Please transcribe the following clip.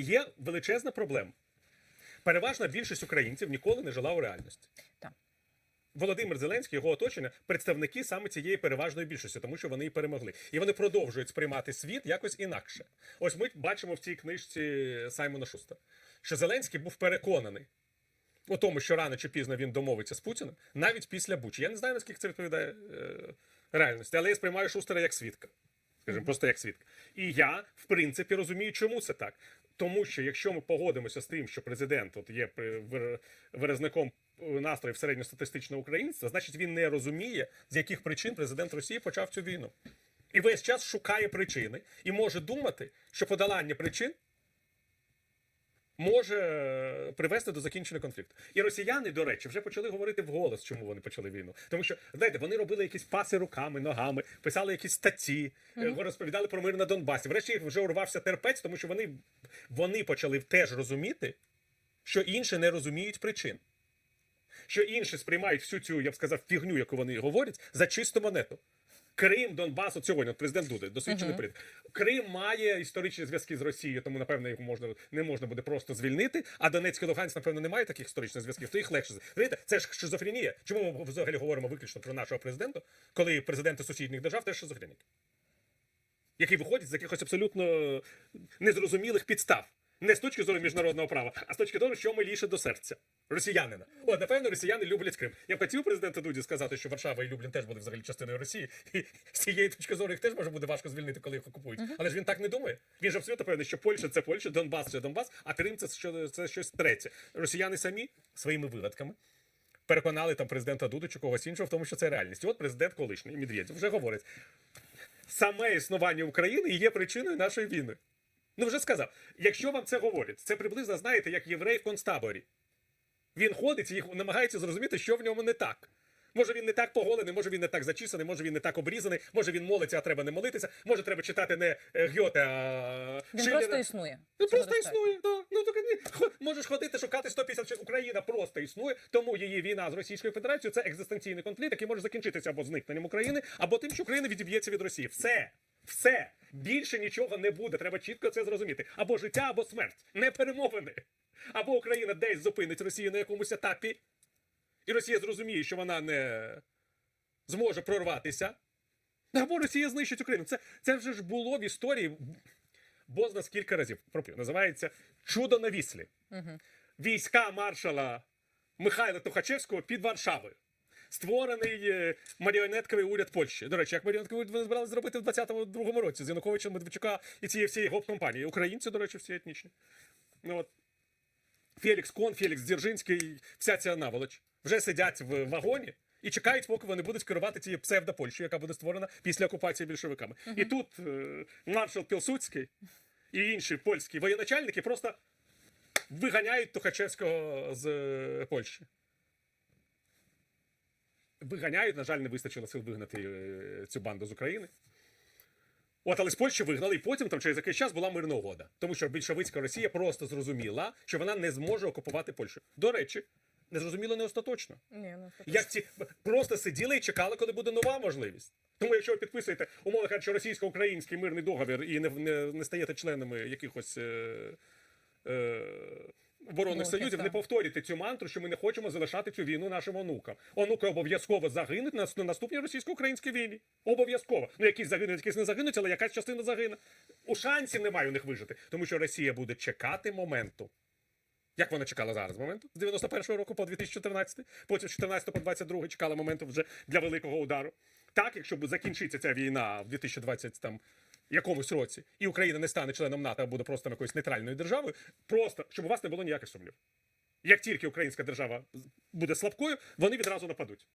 Є величезна проблема. Переважна більшість українців ніколи не жила у реальності. Так. Володимир Зеленський, його оточення, представники саме цієї переважної більшості, тому що вони і перемогли. І вони продовжують сприймати світ якось інакше. Ось ми бачимо в цій книжці Саймона Шуста, що Зеленський був переконаний у тому, що рано чи пізно він домовиться з Путіним, навіть після Бучі. Я не знаю, наскільки це відповідає е, реальності, але я сприймаю Шустера як свідка. Скажімо, просто як свідка. І я, в принципі, розумію, чому це так. Тому що якщо ми погодимося з тим, що президент от є виразником настроїв середньостатистичного українства, значить він не розуміє, з яких причин президент Росії почав цю війну. І весь час шукає причини і може думати, що подолання причин може е, привести до закінчення конфлікту. І росіяни, до речі, вже почали говорити вголос, чому вони почали війну. Тому що, знаєте, вони робили якісь паси руками, ногами, писали якісь статті, е, розповідали про мир на Донбасі. Врешті їх вже урвався терпець, тому що вони, вони почали теж розуміти, що інші не розуміють причин. Що інші сприймають всю цю, я б сказав, фігню, яку вони говорять, за чисту монету. Крим, Донбас, от сьогодні, от президент Дуди, досвідчений політик. Крим має історичні зв'язки з Росією, тому напевно їх можна не можна буде просто звільнити. А Донецьк і Луганськ, напевно, немає таких історичних зв'язків, то їх легше. Знаєте, це ж шизофренія. Чому ми взагалі говоримо виключно про нашого президента, коли президенти сусідніх держав теж шизофреніки? Які виходять з якихось абсолютно незрозумілих підстав. Не з точки зору міжнародного права, а з точки зору, що миліше до серця росіянина. От, напевно, росіяни люблять Крим. Я б хотів президенту Дуді сказати, що Варшава і Люблін теж були взагалі частиною Росії. І з цієї точки зору їх теж може буде важко звільнити, коли їх окупують. Але ж він так не думає. Він же абсолютно певний, що Польща це Польща, Донбас це Донбас, а Крим це, що, це щось третє. Росіяни самі своїми вигадками. Переконали там президента Дуду чи когось іншого в тому, що це реальність. І от президент колишній Медведєв вже говорить: саме існування України є причиною нашої війни. Ну, вже сказав, якщо вам це говорять, це приблизно знаєте, як єврей в концтаборі. Він ходить і намагається зрозуміти, що в ньому не так. Може він не так поголений, може він не так зачісаний, може він не так обрізаний, може він молиться, а треба не молитися, може треба читати не е, Гьоте, а Він Шиллера. просто існує. Ну просто існує. Да. Ну так ні. Можеш ходити шукати 156. Україна просто існує, тому її війна з Російською Федерацією це екзистенційний конфлікт, який може закінчитися або зникненням України, або тим, що Україна відіб'ється від Росії. Все. Все. Більше нічого не буде. Треба чітко це зрозуміти. Або життя, або смерть. Не перемовини. Або Україна десь зупинить Росію на якомусь етапі, і Росія зрозуміє, що вона не зможе прорватися. Або Росія знищить Україну. Це, це вже ж було в історії бозна скільки разів. Називається Чудо на Віслі. Війська маршала Михайла Тухачевського під Варшавою. Створений е, маріонетковий уряд Польщі. До речі, як маріонетковий уряд вони збиралися зробити в 22-му році з Януковичем, Медведчука і цієї всієї гоп-компанії. Українці, до речі, всі етнічні. Ну, от. Фелікс Кон, Фелікс Дзержинський, вся ця наволоч вже сидять в вагоні і чекають, поки вони будуть керувати цією псевдопольщею, яка буде створена після окупації більшовиками. І тут е, маршал Пілсудський і інші польські воєначальники просто виганяють Тухачевського з е, Польщі. Виганяють, на жаль, не вистачило сил вигнати е, цю банду з України. От, але з Польщі вигнали, і потім там через якийсь час була мирна угода. Тому що більшовицька Росія просто зрозуміла, що вона не зможе окупувати Польщу. До речі, не зрозуміло не остаточно. Ні, ну, так. Як ці просто сиділи і чекали, коли буде нова можливість. Тому, якщо ви підписуєте, умовно кажучи, російсько-український мирний договір і не, не, не стаєте членами якихось е, е, оборонних Ну, союзів, так. не повторюйте цю мантру, що ми не хочемо залишати цю війну нашим онукам. Онуки обов'язково загинуть на, на наступній російсько-українській війні. Обов'язково. Ну, якісь загинуть, якісь не загинуть, але якась частина загине. У шансів немає у них вижити, тому що Росія буде чекати моменту. Як вона чекала зараз моменту? З 91-го року по 2014, потім з 14 по 22 чекала моменту вже для великого удару. Так, якщо закінчиться ця війна в 2020 там якомусь році, і Україна не стане членом НАТО, а буде просто якоюсь нейтральною державою, просто щоб у вас не було ніяких сумнів. Як тільки українська держава буде слабкою, вони відразу нападуть.